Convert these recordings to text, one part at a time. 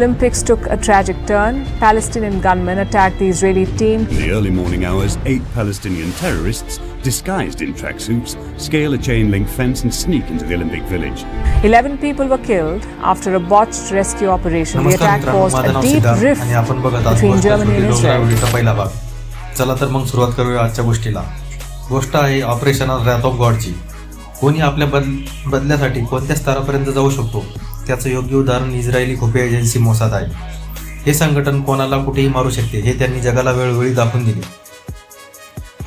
Olympics took a tragic turn. Palestinian gunmen attacked the Israeli team. In the early morning hours, eight Palestinian terrorists, disguised in tracksuits, scale a chain link fence and sneak into the Olympic Village. 11 people were killed after a botched rescue operation. The attack caused a deep rift आणि आपण बघत आहात between Germany and Israel. डोंगरावळीचा पहिला भाग चला तर मग सुरुवात करूया आजच्या गोष्टीला गोष्ट आहे ऑपरेशन रॅथ ऑफ गॉडची कोणी आपल्या बद बदल्यासाठी कोणत्या स्तरापर्यंत जाऊ शकतो त्याचं योग्य उदाहरण इस्रायली खुफिया एजन्सी मोसाद आहे. हे संघटन कोणाला कुठेही मारू शकते हे त्यांनी जगाला वेळोवेळी दाखवून दिले.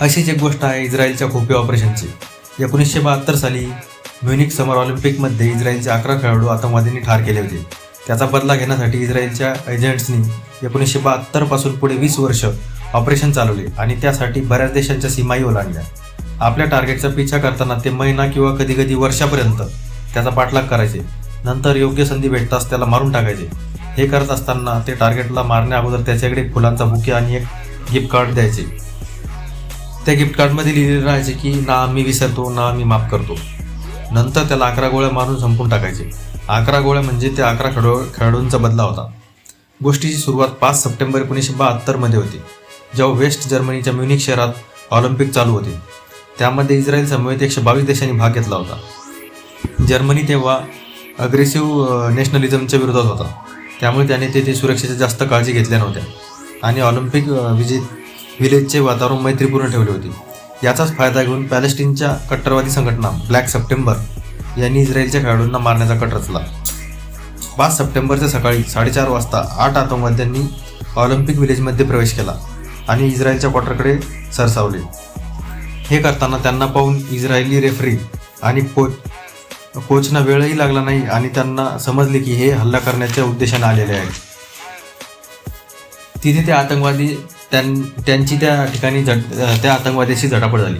अशीच एक गोष्ट आहे इस्रायलच्या खुफिया ऑपरेशनची. एकोणीसशे बहात्तर साली म्युनिक समर ऑलिम्पिकमध्ये इस्रायलचे अकरा खेळाडू आतंकवादींनी ठार केले होते. त्याचा बदला घेण्यासाठी इस्रायलच्या एजंट्सनी एकोणीसशे बहात्तरपासून पुढे वीस वर्ष ऑपरेशन चालवले आणि त्यासाठी बऱ्याच देशांच्या सीमाही ओलांडल्या. आपल्या टार्गेटचा पिछा करताना ते महिना किंवा कधी कधी वर्षापर्यंत त्याचा पाठलाग करायचे. नंतर योग्य संधी भेटताच त्याला मारून टाकायचे. हे करत असताना ते टार्गेटला मारण्या अगोदर त्याच्याकडे फुलांचा बुके आणि एक गिफ्ट कार्ड द्यायचे. त्या गिफ्ट कार्डमध्ये लिहिलेलं राहायचे की ना मी विसरतो ना मी माफ करतो. नंतर त्याला अकरा गोळ्या मारून संपून टाकायचे. अकरा गोळ्या म्हणजे त्या अकरा खेळाडू खेळाडूंचा बदला होता. गोष्टीची सुरुवात पाच सप्टेंबर एकोणीसशे बहात्तरमध्ये होती जेव्हा वेस्ट जर्मनीच्या म्युनिक शहरात ऑलिम्पिक चालू होते. त्यामध्ये इस्रायल समवेत एकशे बावीस देशांनी भाग घेतला होता. जर्मनी तेव्हा अग्रेसिव्ह नॅशनलिझमच्या विरोधात होता. त्यामुळे त्याने तेथे सुरक्षेच्या जास्त काळजी घेतल्या नव्हत्या. आणि ऑलिम्पिक विजेत विलेजचे वातावरण मैत्रीपूर्ण ठेवले होते. याचाच फायदा घेऊन पॅलेस्टीनच्या कट्टरवादी संघटना ब्लॅक सप्टेंबर यांनी इस्रायलच्या खेळाडूंना मारण्याचा कट रचला. पाच सप्टेंबरच्या सकाळी साडेचार वाजता आठ आतंकवाद्यांनी ऑलिम्पिक विलेजमध्ये प्रवेश केला आणि इस्रायलच्या क्वार्टरकडे सरसावले. हे करताना त्यांना पाहून इस्रायली रेफरी आणि कोच कोचना वेळही लागला नाही आणि त्यांना समजले की हे हल्ला करण्याच्या उद्देशाने आलेले आहेत. तिथे ते आतंकवादी त्यां त्यांची त्या ठिकाणी झट त्या आतंकवाद्याशी झटापट झाली.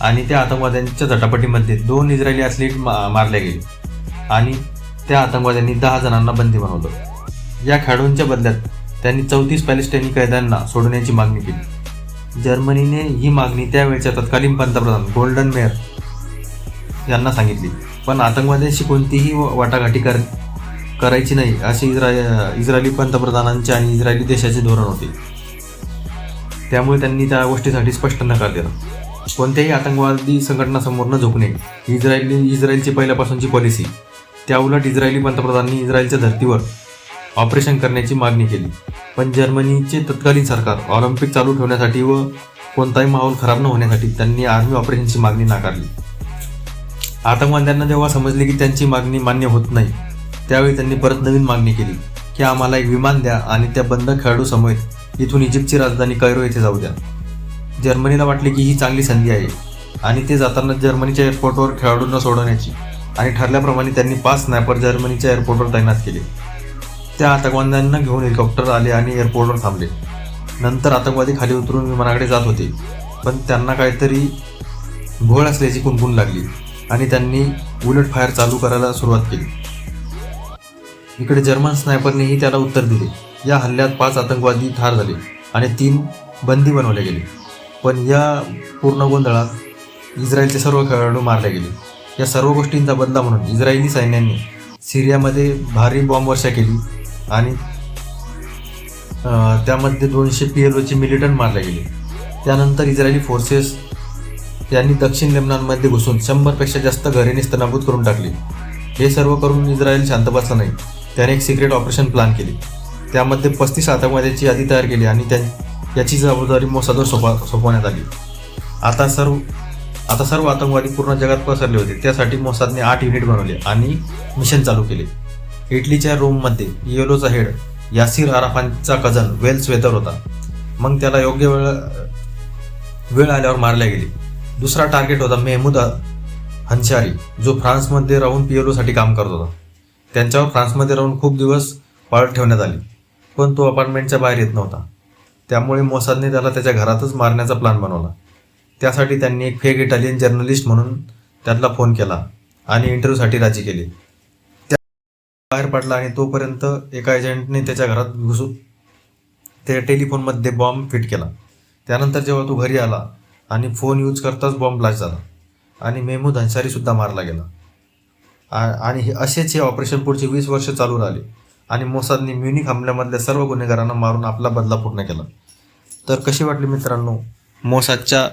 आणि त्या आतंकवाद्यांच्या झटापटीमध्ये दोन इस्रायली ॲथलीट मा मारले गेले. आणि त्या आतंकवाद्यांनी दहा जणांना बंदी बनवलं. या खेळाडूंच्या बदल्यात त्यांनी चौतीस पॅलेस्टाईनी कैद्यांना सोडण्याची मागणी केली. जर्मनीने ही मागणी त्यावेळच्या तत्कालीन पंतप्रधान गोल्डन मेयर यांना सांगितली. पण आतंकवाद्यांशी कोणतीही वाटाघाटी कर करायची नाही असे इस्रा इस्रायली पंतप्रधानांचे आणि इस्रायली देशाचे धोरण होते. त्यामुळे त्यांनी त्या गोष्टीसाठी स्पष्ट नकार दिला. कोणत्याही आतंकवादी संघटनासमोर न झोकणे इस्रायली इस्रायलची पहिल्यापासूनची पॉलिसी त्याउलट इस्रायली पंतप्रधानांनी इस्रायलच्या धर्तीवर ऑपरेशन करण्याची मागणी केली. पण जर्मनीचे तत्कालीन सरकार ऑलिम्पिक चालू ठेवण्यासाठी व कोणताही माहोल खराब न होण्यासाठी त्यांनी आर्मी ऑपरेशनची मागणी नाकारली. आतंकवाद्यांना जेव्हा समजले की त्यांची मागणी मान्य होत नाही त्यावेळी त्यांनी परत नवीन मागणी केली की आम्हाला एक विमान द्या आणि त्या बंद खेळाडू समेत इथून इजिप्तची राजधानी कैरो येथे जाऊ द्या. जर्मनीला वाटले की ही चांगली संधी आहे आणि ते जाताना जर्मनीच्या एअरपोर्टवर खेळाडूंना सोडवण्याची आणि ठरल्याप्रमाणे त्यांनी पाच स्नॅपर जर्मनीच्या एअरपोर्टवर तैनात केले. त्या आतंकवाद्यांना घेऊन हेलिकॉप्टर आले आणि एअरपोर्टवर थांबले. नंतर आतंकवादी खाली उतरून विमानाकडे जात होते पण त्यांना काहीतरी घोळ असल्याची कुणकुण लागली. आणि त्यांनी बुलेट फायर चालू करायला सुरुवात केली. इकडे जर्मन स्नायपरनेही त्याला उत्तर दिले. या हल्ल्यात पाच आतंकवादी ठार झाले आणि तीन बंदी बनवले गेले. पण या पूर्ण गोंधळात इस्रायलचे सर्व खेळाडू मारले गेले. या सर्व गोष्टींचा बदला म्हणून इस्रायली सैन्याने सिरियामध्ये भारी बॉम्ब वर्षा केली आणि त्यामध्ये दोनशे पी एल ओचे मिलिटंट मारले गेले. त्यानंतर इस्रायली फोर्सेस त्यांनी दक्षिण लेबनॉनमध्ये घुसून शंभरपेक्षा जास्त घरे निस्तनाबूत करून टाकली. हे सर्व करून इस्रायल शांत बसला नाही. त्याने एक सिक्रेट ऑपरेशन प्लॅन केली. त्यामध्ये पस्तीस आतंकवाद्याची यादी तयार केली आणि त्या याची जबाबदारी मोसादवर सोपा सोपवण्यात आली. आता सर्व आता सर्व आतंकवादी पूर्ण जगात पसरले होते. त्यासाठी मोसादने आठ युनिट बनवले आणि मिशन चालू केले. इटलीच्या रोममध्ये येलोचा हेड यासिर आराफांचा कझन वेल्स वेदर होता. मग त्याला योग्य वेळ वेळ आल्यावर मारल्या गेली. दुसरा टार्गेट होता मेहमूद हंशारी जो फ्रान्समध्ये राहून पी एल ओसाठी काम करत होता. त्यांच्यावर फ्रान्समध्ये राहून खूप दिवस पाळत ठेवण्यात आली पण तो अपार्टमेंटच्या बाहेर येत नव्हता. त्यामुळे मोसादने त्याला त्याच्या घरातच मारण्याचा प्लॅन बनवला. त्यासाठी त्यांनी एक फेक इटालियन जर्नलिस्ट म्हणून त्यातला फोन केला आणि इंटरव्ह्यूसाठी राजी केली. त्या बाहेर पडला आणि तोपर्यंत एका एजंटने त्याच्या घरात घुसून त्या टेलिफोनमध्ये बॉम्ब फिट केला. त्यानंतर जेव्हा तो घरी आला आणि फोन यूज करताच बॉम्ब ब्लास्ट झाला. आणि मेहमूद अन्सारीसुद्धा मारला गेला. आणि हे असेच हे ऑपरेशन पुढचे वीस वर्ष चालू राहिले. आणि मोसादनी म्युनिक हमल्यामधल्या सर्व गुन्हेगारांना मारून आपला बदला पूर्ण केला. तर कशी वाटली मित्रांनो मोसादच्या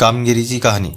कामगिरीची कहाणी?